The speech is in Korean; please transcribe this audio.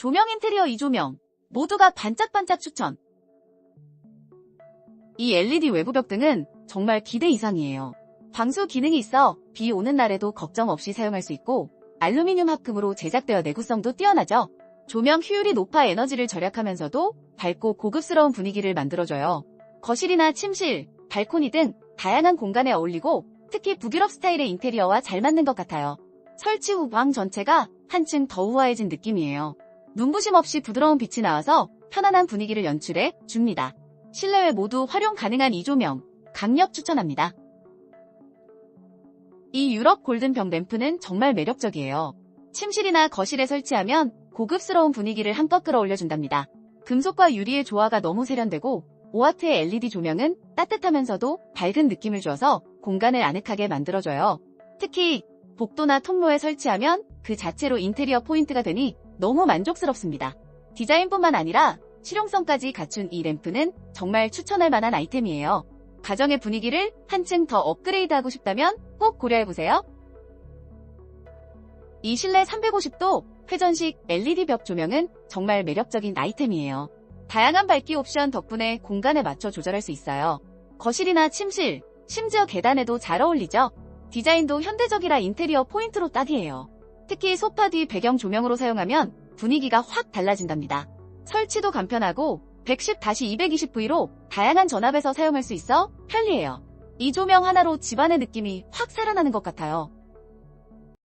조명 인테리어 이 조명 모두가 반짝반짝 추천. 이 LED 외부벽 등은 정말 기대 이상이에요. 방수 기능이 있어 비 오는 날에도 걱정 없이 사용할 수 있고 알루미늄 합금으로 제작되어 내구성도 뛰어나죠. 조명 효율이 높아 에너지를 절약하면서도 밝고 고급스러운 분위기를 만들어줘요. 거실이나 침실, 발코니 등 다양한 공간에 어울리고 특히 북유럽 스타일의 인테리어와 잘 맞는 것 같아요. 설치 후 방 전체가 한층 더 우아해진 느낌이에요. 눈부심 없이 부드러운 빛이 나와서 편안한 분위기를 연출해 줍니다. 실내외 모두 활용 가능한 이 조명, 강력 추천합니다. 이 유럽 골든병 램프는 정말 매력적이에요. 침실이나 거실에 설치하면 고급스러운 분위기를 한껏 끌어올려준답니다. 금속과 유리의 조화가 너무 세련되고 5W의 LED 조명은 따뜻하면서도 밝은 느낌을 줘서 공간을 아늑하게 만들어줘요. 특히 복도나 통로에 설치하면 그 자체로 인테리어 포인트가 되니 너무 만족스럽습니다. 디자인뿐만 아니라 실용성까지 갖춘 이 램프는 정말 추천할 만한 아이템이에요. 가정의 분위기를 한층 더 업그레이드하고 싶다면 꼭 고려해보세요. 이 실내 350도 회전식 LED 벽 조명은 정말 매력적인 아이템이에요. 다양한 밝기 옵션 덕분에 공간에 맞춰 조절할 수 있어요. 거실이나 침실, 심지어 계단에도 잘 어울리죠? 디자인도 현대적이라 인테리어 포인트로 딱이에요. 특히 소파 뒤 배경 조명으로 사용하면 분위기가 확 달라진답니다. 설치도 간편하고 110-220V로 다양한 전압에서 사용할 수 있어 편리해요. 이 조명 하나로 집안의 느낌이 확 살아나는 것 같아요.